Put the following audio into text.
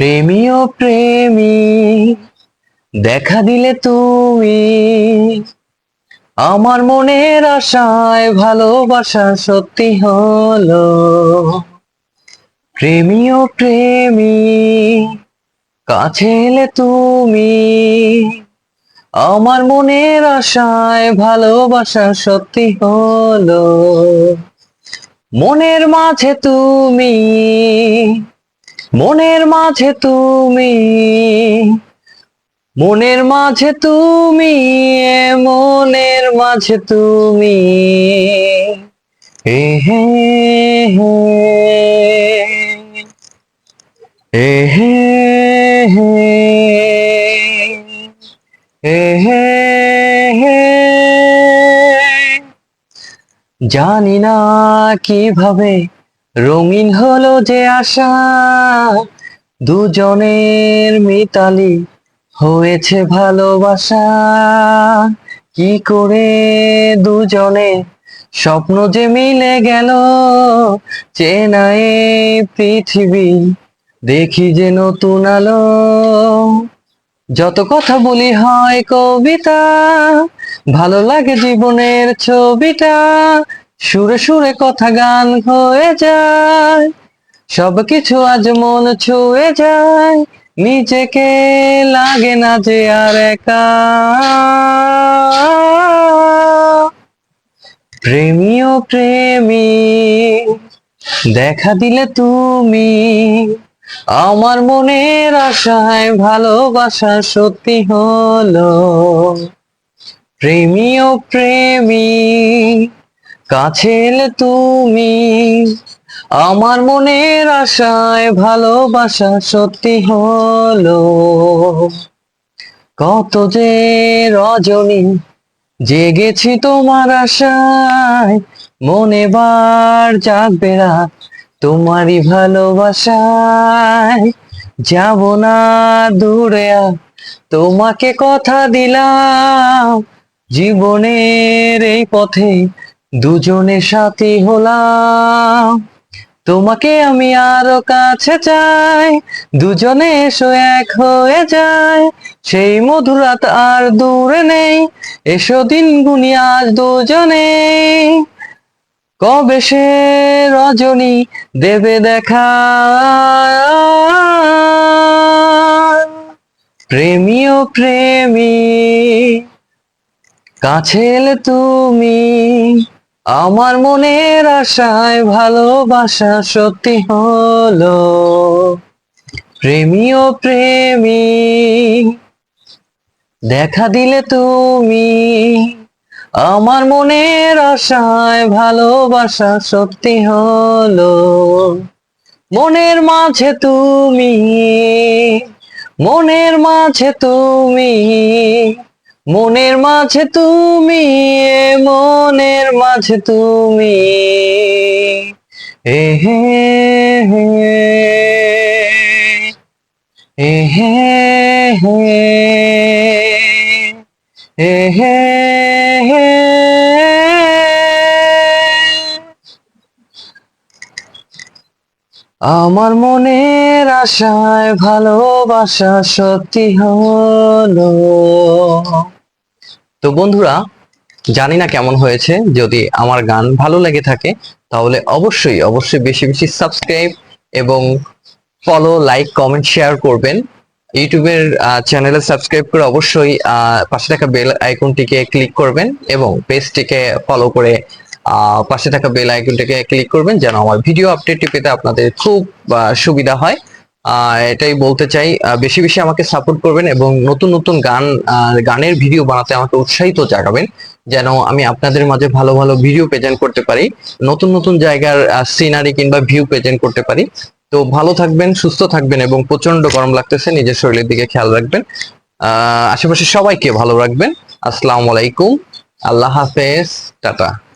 প্রেমী ও প্রেমী, দেখা দিলে তুমি। আমার মনের আশায় ভালোবাসা সত্যি হলো। প্রেমী ও প্রেমী, কাছে এলে তুমি। আমার মনের আশায় ভালোবাসা সত্যি হলো। মনের মাঝে তুমি। মনের মাঝে তুমি, মনের মাঝে তুমি মনের মাঝে তুমি। এ হে হে হে। জানি না কীভাবে রঙিন হলো যে আশা, দুজনের মিতালি হয়েছে ভালোবাসা। কি করে দুজনে স্বপ্ন যে মিলে গেল, চেনা এই পৃথিবী, দেখি যে নতুন আলো। যত কথা বলি হয় কবিতা, ভালো লাগে জীবনের ছবিটা সুরে সুরে কথা গান হয়ে যায়। সবকিছু আজ মন ছুঁয়ে যায়। নিজেকে লাগে না যে আর একা। প্রেমী ও প্রেমী, দেখা দিলে তুমি। আমার মনের আশায় ভালোবাসা সত্যি হলো। প্রেমী ও প্রেমী কাছে তুমি, আমার মনের আশায় ভালোবাসা সত্যি হলো। কত যে রজনী জেগেছি তোমার আশায়, মনে বার জাগবে রাত তোমারই ভালোবাসায়। যাব না দূরে তোমাকে কথা দিলাম, জীবনের এই পথে দুজনে সাথী হলাম। তোমাকে আমি আরও কাছে চাই। দুজনে এসো, এক হয়ে যায়। সেই মধুরাত আর দূরে নেই। এসো দিন গুনি, আজ দুজনে। কবে সে রজনী দেবে দেখা? প্রেমী ও প্রেমী, কাছে তুমি আমার মনের আশায় ভালোবাসা সত্যি হলো। প্রেমী ও প্রেমী, দেখা দিলে তুমি। আমার মনের আশায় ভালোবাসা সত্যি হলো। মনের মাঝে তুমি, মনের মাঝে তুমি। মনের মাঝে তুমি মনের মাঝে তুমি। এ হে এ হে এ হে। আমার মনের আশায় ভালোবাসা সত্যি হলো। তো বন্ধুরা, জানি না কেমন হয়েছে, যদি আমার গান ভালো লেগে থাকে, তাহলে অবশ্যই অবশ্যই বেশি বেশি সাবস্ক্রাইব এবং ফলো লাইক কমেন্ট শেয়ার করবেন। ইউটিউবের চ্যানেলে সাবস্ক্রাইব করে অবশ্যই পাশে থাকা বেল আইকনটিকে ক্লিক করবেন এবং পেজটিকে ফলো করে পাশে থাকা বেল আইকনটিকে ক্লিক করবেন যেন আমার ভিডিও আপডেটটি পেতে আপনাদের খুব সুবিধা হয়। এটাই বলতে চাই। বেশি বেশি আমাকে সাপোর্ট করবেন এবং নতুন নতুন গান গানের ভিডিও বানাতে আমাকে উৎসাহিত জাগাবেন, যেন আমি আপনাদের মাঝে ভালো ভালো ভিডিও প্রেজেন্ট করতে পারি, নতুন নতুন জায়গার সিনারি কিংবা ভিউ প্রেজেন্ট করতে পারি। তো ভালো থাকবেন, সুস্থ থাকবেন এবং প্রচণ্ড গরম লাগতেছে, নিজের শরীরের দিকে খেয়াল রাখবেন। আহ, আশেপাশে সবাইকে ভালো রাখবেন। আসসালামু আলাইকুম। আল্লাহ হাফেজ। টাটা।